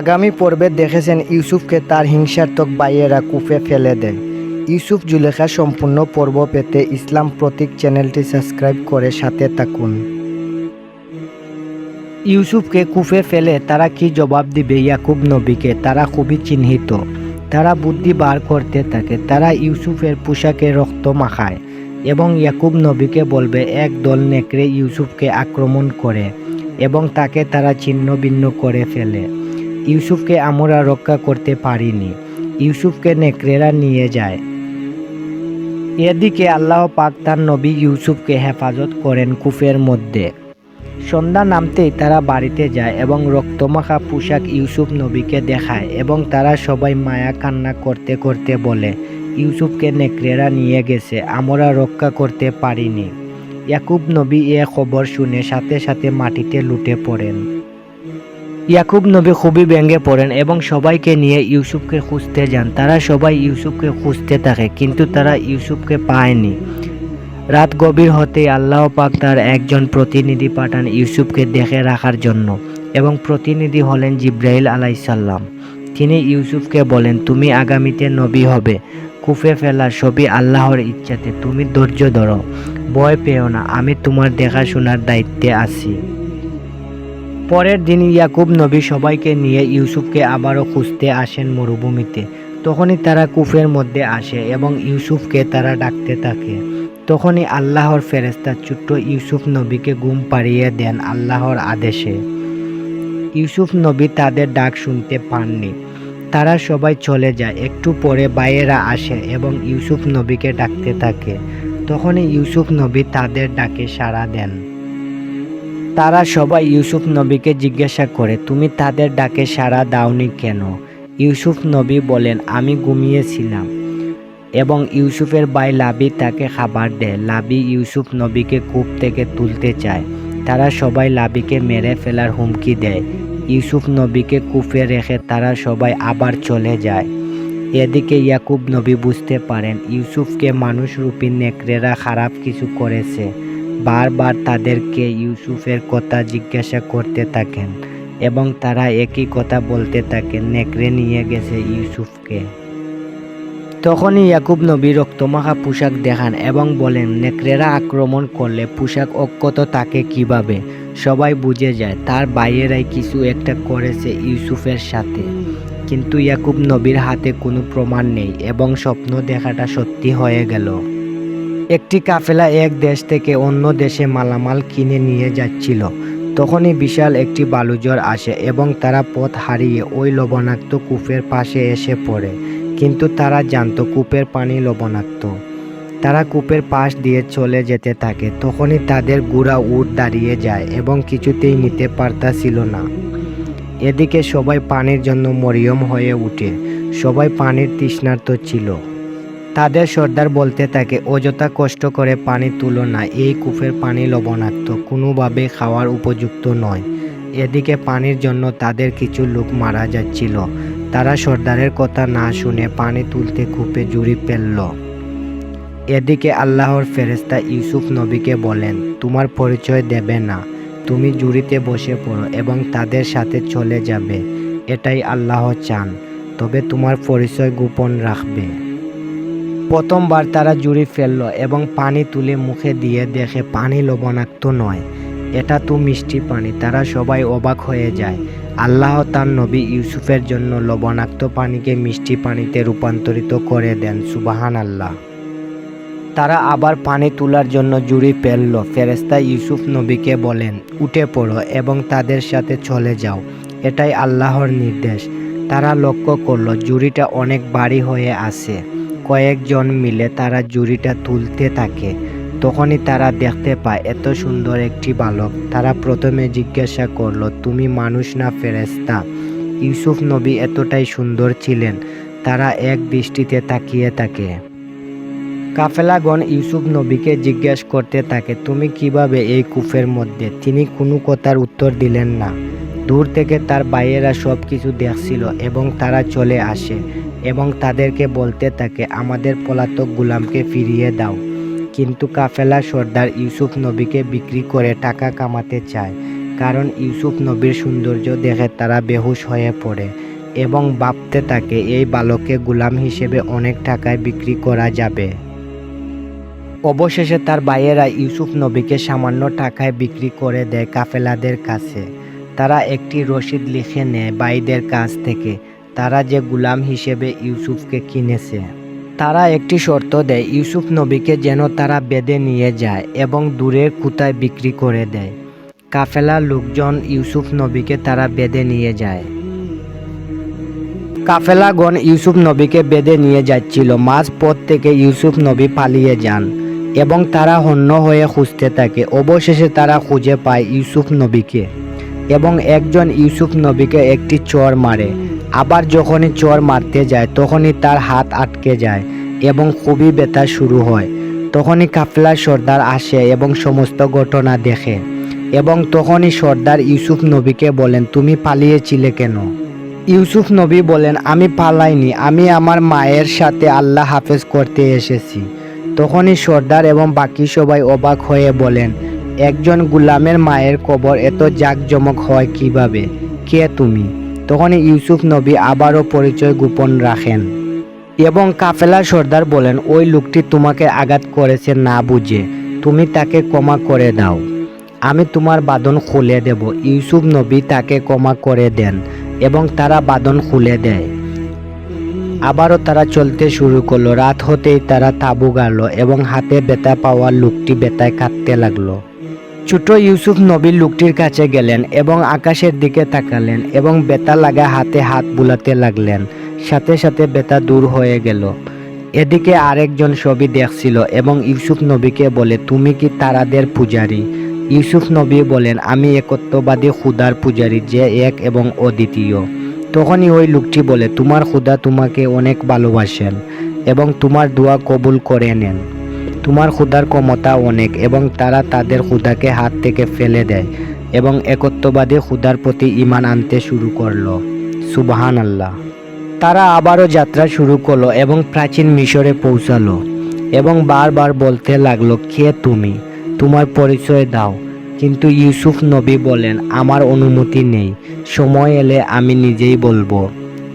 আগামী পর্বে দেখেছেন ইউসুফকে তার হিংসাত্মক বাইয়েরা কূপে ফেলে দেয়। ইউসুফ জুলেখা সম্পূর্ণ পর্ব পেতে ইসলাম প্রতীক চ্যানেলটি সাবস্ক্রাইব করে সাথে থাকুন। ইউসুফকে কূপে ফেলে তারা কি জবাব দিবে ইয়াকুব নবীকে? তারা খুবই চিহ্নিত। তারা বুদ্ধি বার করতে থাকে। তারা ইউসুফের পোশাকে রক্ত মাখায় এবং ইয়াকুব নবীকে বলবে, এক দল নেকড়ে ইউসুফকে আক্রমণ করে এবং তাকে তারা ছিন্ন ভিন্ন করে ফেলে। ইউসুফকে আমরা রক্ষা করতে পারিনি। ইউসুফকে নেকড়েরা নিয়ে যায়। এদিকে আল্লাহ পাক তার নবী ইউসুফকে হেফাজত করেন কুফের মধ্যে। সন্ধ্যা নামতেই তারা বাড়িতে যায় এবং রক্তমাখা পোশাক ইউসুফ নবীকে দেখায় এবং তারা সবাই মায়া কান্না করতে করতে বলে, ইউসুফকে নেকড়েরা নিয়ে গেছে, আমরা রক্ষা করতে পারিনি। ইয়াকুব নবী এ খবর শুনে সাথে সাথে মাটিতে লুটে পড়েন। ইয়াকুব নবী খুবই ব্যঙ্গে পড়েন এবং সবাইকে নিয়ে ইউসুফকে খুঁজতে যান। তারা সবাই ইউসুফকে খুঁজতে থাকে, কিন্তু তারা ইউসুফকে পায়নি। রাত গভীর হতে আল্লাহ পাক তার একজন প্রতিনিধি পাঠান ইউসুফকে দেখে রাখার জন্য এবং প্রতিনিধি হলেন জিব্রাইল আলাইসাল্লাম। তিনি ইউসুফকে বলেন, তুমি আগামীতে নবী হবে, কুফে ফেলার সবই আল্লাহর ইচ্ছাতে। তুমি ধৈর্য ধরো, ভয় পেও না, আমি তোমার দেখাশোনার দায়িত্বে আছি। পরের দিন ইয়াকুব নবী সবাইকে নিয়ে ইউসুফকে আবারও খুঁজতে আসেন মরুভূমিতে। তখনই তারা কুফের মধ্যে আসে এবং ইউসুফকে তারা ডাকতে থাকে। তখনই আল্লাহর ফেরেস্তা ছোট্ট ইউসুফ নবীকে ঘুম পাড়িয়ে দেন আল্লাহর আদেশে। ইউসুফ নবী তাদের ডাক শুনতে পাননি। তারা সবাই চলে যায়, একটু পরে বাইরেরা আসে এবং ইউসুফ নবীকে ডাকতে থাকে। তখনই ইউসুফ নবী তাদের ডাকে সাড়া দেন। তারা সবাই ইউসুফ নবীকে জিজ্ঞাসা করে, তুমি তাদের ডাকে সাড়া দাওনি কেন? ইউসুফ নবী বলেন, আমি ঘুমিয়েছিলাম এবং ইউসুফের ভাই লাবি তাকে খাবার দেয়। লাবি ইউসুফ নবীকে কূপ থেকে তুলতে চায়। তারা সবাই লাবিকে মেরে ফেলার হুমকি দেয়। ইউসুফ নবীকে কূপে রেখে তারা সবাই আবার চলে যায়। এদিকে ইয়াকুব নবী বুঝতে পারেন, ইউসুফকে মানুষরূপী নেকড়েরা খারাপ কিছু করেছে। বারবার তাদেরকে ইউসুফের কথা জিজ্ঞাসা করতে থাকেন এবং তারা একই কথা বলতে থাকেন, নেকড়ে নিয়ে গেছে ইউসুফকে। তখনই ইয়াকুব নবী রক্তমাখা পোশাক দেখান এবং বলেন, নেকড়েরা আক্রমণ করলে পোশাক অক্ষত তাকে কীভাবে? সবাই বুঝে যায়, তার বাইরেরাই কিছু একটা করেছে ইউসুফের সাথে। কিন্তু ইয়াকুব নবীর হাতে কোনো প্রমাণ নেই এবং স্বপ্ন দেখাটা সত্যি হয়ে গেল। একটি কাফেলা এক দেশ থেকে অন্য দেশে মালামাল কিনে নিয়ে যাচ্ছিল। তখনই বিশাল একটি বালুজর আসে এবং তারা পথ হারিয়ে ওই লবণাক্ত কূপের পাশে এসে পড়ে। কিন্তু তারা জানতো কূপের পানি লবণাক্ত। তারা কূপের পাশ দিয়ে চলে যেতে থাকে। তখনই তাদের গুড়া উট দাঁড়িয়ে যায় এবং কিছুতেই নিতে পারতাছিল না। এদিকে সবাই পানির জন্য মরিয়ম হয়ে উঠে। সবাই পানির তৃষ্ণার্ত ছিল। তাদের সর্দার বলতে থাকে, অযথা কষ্ট করে পানি তুলো না, এই কূপের পানি লবণাক্ত, কোনোভাবে খাওয়ার উপযুক্ত নয়। এদিকে পানির জন্য তাদের কিছু লোক মারা যাচ্ছিল। তারা সর্দারের কথা না শুনে পানি তুলতে কূপে জুড়ি ফেলল। এদিকে আল্লাহর ফেরেস্তা ইউসুফ নবীকে বলেন, তোমার পরিচয় দেবে না, তুমি জুড়িতে বসে পড়ো এবং তাদের সাথে চলে যাবে। এটাই আল্লাহ চান, তবে তোমার পরিচয় গোপন রাখবে। প্রথমবার তারা জুড়ি ফেলল এবং পানি তুলে মুখে দিয়ে দেখে পানি লবণাক্ত নয়। এটা তো মিষ্টি পানি, তারা সবাই অবাক হয়ে যায়। আল্লাহ তার নবী ইউসুফের জন্য লবণাক্ত পানিকে মিষ্টি পানিতে রূপান্তরিত করে দেন সুবাহান আল্লাহ তারা আবার পানি তোলার জন্য জুড়ি ফেলল। ফেরেস্তা ইউসুফ নবীকে বলেন, উঠে পড়ো এবং তাদের সাথে চলে যাও। এটাই আল্লাহর নির্দেশ। তারা লক্ষ্য করল, জুড়িটা অনেক বাড়ি হয়ে আসে কয়েকজন মিলে তারা জুড়িটা তুলতে থাকে। তখনই তারা দেখতে পায়, এত সুন্দর একটি বালক। তারা প্রথমে জিজ্ঞাসা করল, তুমি মানুষ না ফেরেস্তা ইউসুফ নবী এতটাই সুন্দর ছিলেন, তারা এক দৃষ্টিতে তাকিয়ে থাকে। কাফেলাগণ ইউসুফ নবীকে জিজ্ঞেস করতে থাকে, তুমি কীভাবে এই কুফের মধ্যে? তিনি কোনো কথার উত্তর দিলেন না। দূর থেকে তার ভাইয়েরা সব কিছু দেখছিল এবং তারা চলে আসে এবং তাদেরকে বলতে থাকে, আমাদের পলাতক গুলামকে ফিরিয়ে দাও। কিন্তু কাফেলা সর্দার ইউসুফ নবীকে বিক্রি করে টাকা কামাতে চায়, কারণ ইউসুফ নবীর সৌন্দর্য দেখে তারা বেহুশ হয়ে পড়ে এবং ভাবতে থাকে, এই বালককে গুলাম হিসেবে অনেক টাকায় বিক্রি করা যাবে। অবশেষে তার ভাইয়েরা ইউসুফ নবীকে সামান্য টাকায় বিক্রি করে দেয় কাফেলাদের কাছে। তারা একটি রসিদ লিখে নেয় বাইদের কাছ থেকে। তারা যে গুলাম হিসেবে ইউসুফকে কিনেছে। তারা একটি শর্ত দেয়, ইউসুফ নবীকে যেন তারা বেঁধে নিয়ে যায় এবং দূরের কুতায় বিক্রি করে দেয়। কাফেলার লোকজন ইউসুফ নবীকে তারা বেঁধে নিয়ে যায়। কাফেলাগণ ইউসুফ নবীকে বেঁধে নিয়ে যাচ্ছিল। মাঝ পথ থেকে ইউসুফ নবী পালিয়ে যান এবং তারা হন্য হয়ে খুঁজতে থাকে। অবশেষে তারা খুঁজে পায় ইউসুফ নবীকে। এবং একজন ইউসুফ নবীকে একটি চর মারে। আবার যখনই চর মারতে যায়, তখনই তার হাত আটকে যায় এবং খুবই ব্যথা শুরু হয়। তখনই কাফলার সর্দার আসে এবং সমস্ত ঘটনা দেখে এবং তখনই সর্দার ইউসুফ নবীকে বলেন, তুমি পালিয়েছিলে কেন? ইউসুফ নবী বলেন, আমি পালাইনি, আমি আমার মায়ের সাথে আল্লাহ হাফেজ করতে এসেছি। তখনই সর্দার এবং বাকি সবাই অবাক হয়ে বলেন একজন গুলামের মায়ের কবর এত জাঁকজমক হয় কীভাবে? কে তুমি? তখন ইউসুফ নবী আবারও পরিচয় গোপন রাখেন। এবং কাফেলা সর্দার বলেন, ওই লোকটি তোমাকে আঘাত করেছে না বুঝে। তুমি তাকে ক্ষমা করে দাও। আমি তোমার বাদন খুলে দেব। ইউসুফ নবী তাকে ক্ষমা করে দেন এবং তারা বাদন খুলে দেয়। আবারও তারা চলতে শুরু করল। রাত হতেই তারা তাবু গাড়ল এবং হাতে বেতা পাওয়া লোকটি বেতায় কাঁদতে লাগল। ছোট ইউসুফ নবী লোকটির কাছে গেলেন এবং আকাশের দিকে তাকালেন এবং বেতা লাগা হাতে হাত বুলাতে লাগলেন। সাথে সাথে বেতা দূর হয়ে গেল। এদিকে আরেকজন ছবি দেখছিল এবং ইউসুফ নবীকে বলে, তুমি কি তারাদের পূজারী? ইউসুফ নবী বলেন, আমি একত্ববাদী খুদার পূজারী, যে এক এবং অদ্বিতীয়। তখনই ওই লোকটি বলে, তোমার খুদা তোমাকে অনেক ভালোবাসেন এবং তোমার দোয়া কবুল করে নেন। তোমার খুদার ক্ষমতা অনেক এবং তারা তাদের খুদাকে হাত থেকে ফেলে দেয় এবং একত্ববাদী খুদার প্রতি ইমান আনতে শুরু করল। সুবাহান আল্লাহ তারা আবারও যাত্রা শুরু করল এবং প্রাচীন মিশরে পৌঁছালো এবং বারবার বলতে লাগল, কে তুমি? তোমার পরিচয় দাও। কিন্তু ইউসুফ নবী বলেন, আমার অনুমতি নেই। সময় এলে আমি নিজেই বলব।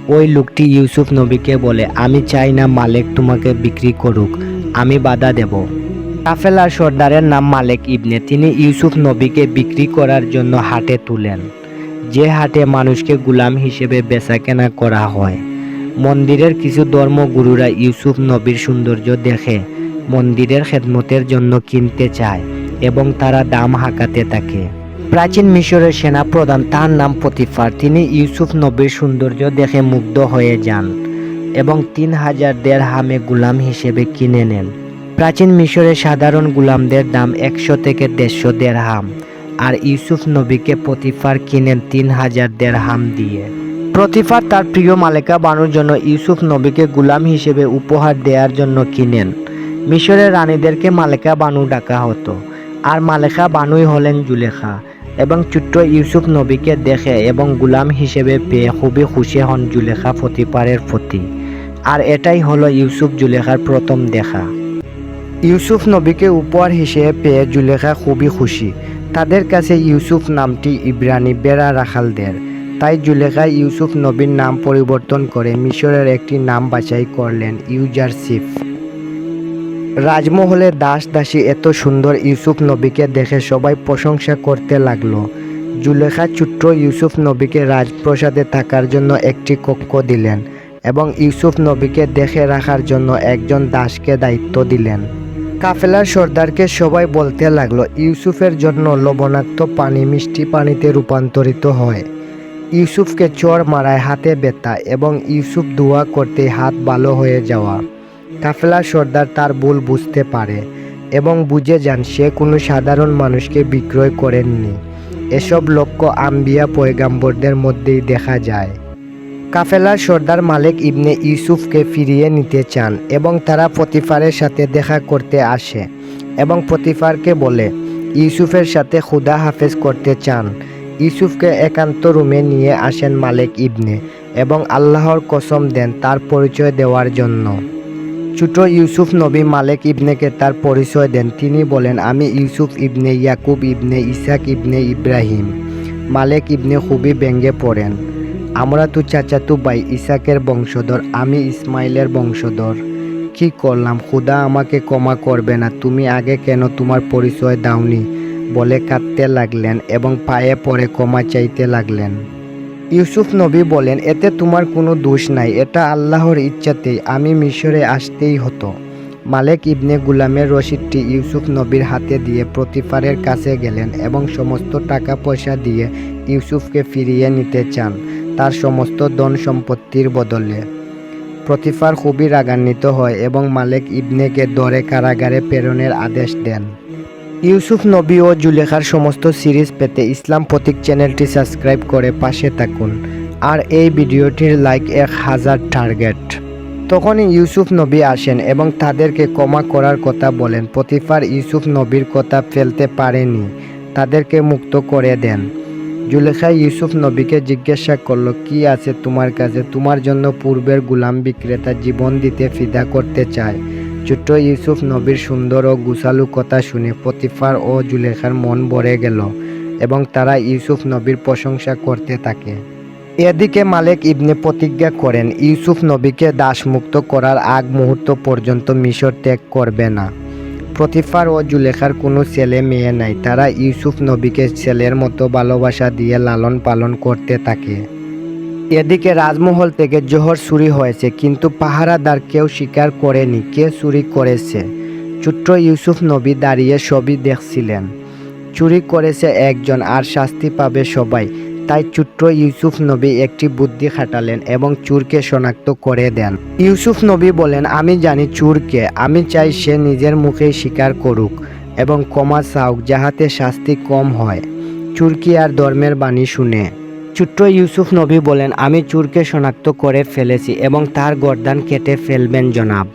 ওই লোকটি ইউসুফ নবীকে বলে, আমি চাই না মালিক তোমাকে বিক্রি করুক। আমি বাধা দেব। কাফেলার সর্দারের নাম মালিক ইবনে, তিনি ইউসুফ নবীকে বিক্রি করার জন্য হাটে তুলেন। যে হাটে মানুষকে গুলাম হিসেবে বেচাকেনা করা হয়। মন্দিরের কিছু ধর্মগুরুরা ইউসুফ নবীর সৌন্দর্য দেখে মন্দিরের খেদমতের জন্য কিনতে চায় এবং তারা দাম হাঁকাতে থাকে। প্রাচীন মিশরের সেনাপ্রধান, তার নাম প্রতিফার তিনি ইউসুফ নবীর সৌন্দর্য দেখে মুগ্ধ হয়ে যান। এবং তিন হাজার দেড় হামে গুলাম হিসেবে কিনে নেন। প্রাচীন মিশরের সাধারণ গুলামদের দাম একশো থেকে দেড়শো দেড় হাম আর ইউসুফ নবীকে প্রতিফার কিনেন তিন হাজার দেড় হাম দিয়ে। প্রতিফার তার প্রিয় মালেকা বানুর জন্য ইউসুফ নবীকে গুলাম হিসেবে উপহার দেওয়ার জন্য কিনেন। মিশরের রানীদেরকে মালেকা বানু ডাকা হতো, আর মালেকা বানুই হলেন জুলেখা, এবং ছোট্ট ইউসুফ নবীকে দেখে এবং গুলাম হিসেবে পেয়ে খুবই খুশি হন জুলেখা ফতিপারের প্রতি আর এটাই হলো ইউসুফ জুলেখার প্রথম দেখা। ইউসুফ নবীকে উপহার হিসেবে পেয়ে জুলেখা খুবই খুশি। তাদের কাছে ইউসুফ নামটি ইব্রানি বেড়া রাখালদের তাই জুলেখা ইউসুফ নবীর নাম পরিবর্তন করে মিশরের একটি নাম বাছাই করলেন ইউজারসিফ রাজমহলে দাস দাসী এত সুন্দর ইউসুফ নবীকে দেখে সবাই প্রশংসা করতে লাগল। জুলেখা ছোট্ট ইউসুফ নবীকে রাজপ্রসাদে থাকার জন্য একটি কক্ষ দিলেন। এবং ইউসুফ নবীকে দেখে রাখার জন্য একজন দাসকে দায়িত্ব দিলেন। কাফেলার সর্দারকে সবাই বলতে লাগল, ইউসুফের জন্য লবণাক্ত পানি মিষ্টি পানিতে রূপান্তরিত হয়। ইউসুফকে চর মারায় হাতে ব্যথা এবং ইউসুফ দোয়া করতে হাত ভালো হয়ে যাওয়া। কাফেলার সর্দার তার ভুল বুঝতে পারে এবং বুঝে যান সে কোনো সাধারণ মানুষকে বিক্রয় করেননি। এসব লক্ষ্য আম্বিয়া পয়গাম্বরদের মধ্যেই দেখা যায়। কাফেলার সর্দার মালিক ইবনে ইউসুফকে ফিরিয়ে নিতে চান এবং তারা প্রতিফারের সাথে দেখা করতে আসে এবং প্রতিফারকে বলে, ইউসুফের সাথে খুদা হাফেজ করতে চান। ইউসুফকে একান্ত রুমে নিয়ে আসেন মালিক ইবনে এবং আল্লাহর কসম দেন তার পরিচয় দেওয়ার জন্য। ছোট ইউসুফ নবী মালিক ইবনেকে তার পরিচয় দেন। তিনি বলেন, আমি ইউসুফ ইবনে ইয়াকুব ইবনে ইসাক ইবনে ইব্রাহিম। মালেক ইবনে খুবই ব্যঙ্গে পড়েন। আমরা তো চাচাতু ভাই ইসাকের বংশধর, আমি ইসমাইলের বংশধর। কি করলাম? খুদা আমাকে ক্ষমা করবে না। তুমি আগে কেন তোমার পরিচয় দাওনি? বলে কাঁদতে লাগলেন এবং পায়ে পরে ক্ষমা চাইতে লাগলেন। ইউসুফ নবী বলেন, এতে তোমার কোনো দোষ নাই। এটা আল্লাহর ইচ্ছাতেই। আমি মিশরে আসতেই হতো। মালেক ইবনে গুলামের রশিদটি ইউসুফ নবীর হাতে দিয়ে প্রতিফারের কাছে গেলেন এবং সমস্ত টাকা পয়সা দিয়ে ইউসুফকে ফিরিয়ে নিতে চান। তার সমস্ত ধন সম্পত্তির বদলে। প্রতিফার খুবই রাগান্বিত হয় এবং মালেক ইবনেকে দরে কারাগারে প্রেরণের আদেশ দেন। ইউসুফ নবী ও জুলেখার সমস্ত সিরিজ পেতে ইসলাম প্রতীক চ্যানেলটি সাবস্ক্রাইব করে পাশে থাকুন। আর এই ভিডিওটির লাইক এক হাজার টার্গেট। তখনই ইউসুফ নবী আসেন এবং তাদেরকে ক্ষমা করার কথা বলেন। প্রতিফার ইউসুফ নবীর কথা ফেলতে পারেনি। তাদেরকে মুক্ত করে দেন। জুলেখা ইউসুফ নবীকে জিজ্ঞাসা করল, কি আছে তোমার কাছে? তোমার জন্য পূর্বের গুলাম বিক্রেতা জীবন দিতে ফিদা করতে চায়। ছোট্ট ইউসুফ নবীর সুন্দর ও গুসালু কথা শুনে প্রতিফার ও জুলেখার মন ভরে গেল এবং তারা ইউসুফ নবীর প্রশংসা করতে থাকে। এদিকে মালেক ইবনে প্রতিজ্ঞা করেন, ইউসুফ নবীকে দাসমুক্ত করার আগ মুহূর্ত পর্যন্ত মিশর ত্যাগ করবে না। প্রতিফার ও জুলেখার কোনো ছেলে মেয়ে নাই। তারা ইউসুফ নবীকে ছেলের মতো ভালোবাসা দিয়ে লালন পালন করতে থাকে। এদিকে রাজমহল থেকে জোহর চুরি হয়েছে, কিন্তু পাহারাদার কেউ স্বীকার করেনি কে চুরি করেছে। ছোট্ট ইউসুফ নবী দাঁড়িয়ে সবই দেখছিলেন। চুরি করেছে একজন আর শাস্তি পাবে সবাই। তাই ছোট্ট ইউসুফ নবী একটি বুদ্ধি খাটালেন এবং চুরকে শনাক্ত করে দেন। ইউসুফ নবী বলেন, আমি জানি চুরকে, আমি চাই সে নিজের মুখেই স্বীকার করুক এবং কমা চাউক যাহাতে শাস্তি কম হয়। চুরকি আর ধর্মের বাণী শুনে। ছোট্ট ইউসুফ নবী বলেন, আমি চুরকে শনাক্ত করে ফেলেছি এবং তার গর্দান কেটে ফেলবেন, জনাব।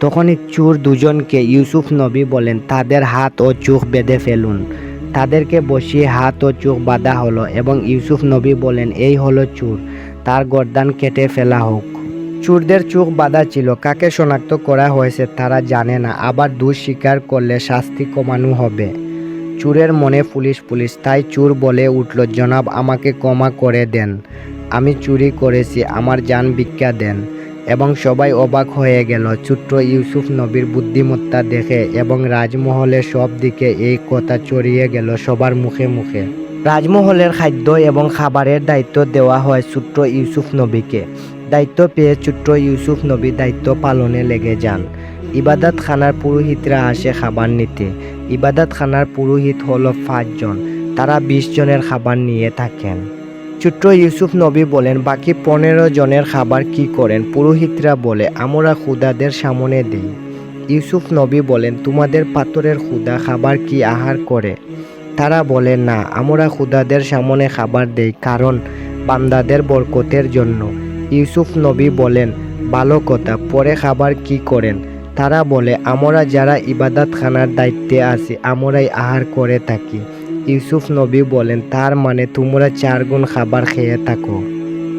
তখনই চুর দুজনকে ইউসুফ নবী বলেন, তাদের হাত ও চোখ বেঁধে ফেলুন। তাদেরকে বসিয়ে হাত ও চোখ বাঁধা হলো এবং ইউসুফ নবী বলেন, এই হলো চুর। তার গর্দান কেটে ফেলা হোক। চুরদের চোখ বাঁধা ছিল। কাকে শনাক্ত করা হয়েছে তারা জানে না। আবার দোষ স্বীকার করলে শাস্তি কমানো হবে। চুরের মনে পুলিশ পুলিশ। তাই চুর বলে উঠল, জনাব, আমাকে ক্ষমা করে দেন। আমি চুরি করেছি। আমার জান ভিক্ষা দেন। এবং সবাই অবাক হয়ে গেল। ছোট্ট ইউসুফ নবীর বুদ্ধিমত্তা দেখে এবং রাজমহলের সব দিকে এই কথা ছড়িয়ে গেল সবার মুখে মুখে। রাজমহলের খাদ্য এবং খাবারের দায়িত্ব দেওয়া হয় ছোট্ট ইউসুফ নবীকে। দায়িত্ব পেয়ে ছোট্ট ইউসুফ নবী দায়িত্ব পালনে লেগে যান। ইবাদত খানার পুরোহিতরা আসে খাবার নিতে। ইবাদত খানার পুরোহিত হলো পাঁচজন। তারা বিশ জনের খাবার নিয়ে থাকেন। ছোট্ট ইউসুফ নবী বলেন, বাকি পনেরো জনের খাবার কি করেন? পুরোহিতরা বলে, আমরা খুদাদের সামনে দিই। ইউসুফ নবী বলেন, তোমাদের পাথরের খুদা খাবার কি আহার করে? তারা বলে, না, আমরা খুদাদের সামনে খাবার দেই কারণ বান্দাদের বরকতের জন্য। ইউসুফ নবী বলেন, ভালো কথা, পরে খাবার কি করেন? তারা বলে, আমরা যারা ইবাদত খানার দায়িত্বে আছি, আমরাই আহার করে থাকি। ইউসুফ নবী বলেন, তার মানে তোমরা চার গুণ খাবার খেয়ে থাকো।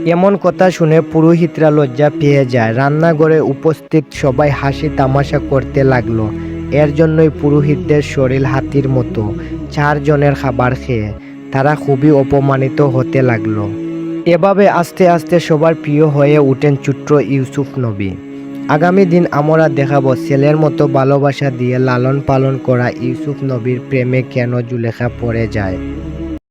এমন কথা শুনে পুরোহিতরা লজ্জা পেয়ে যায়। রান্নাঘরে উপস্থিত সবাই হাসি তামাশা করতে লাগল। এর জন্যই পুরোহিতদের শরীর হাতির মতো চারজনের খাবার খেয়ে। তারা খুবই অপমানিত হতে লাগল। এভাবে আস্তে আস্তে সবার প্রিয় হয়ে উঠেন ছোট্ট ইউসুফ নবী। আগামী দিন আমরা দেখাবো ছেলের মতো ভালোবাসা দিয়ে লালন পালন করা ইউসুফ নবীর প্রেমে কেন জুলেখা পড়ে যায়।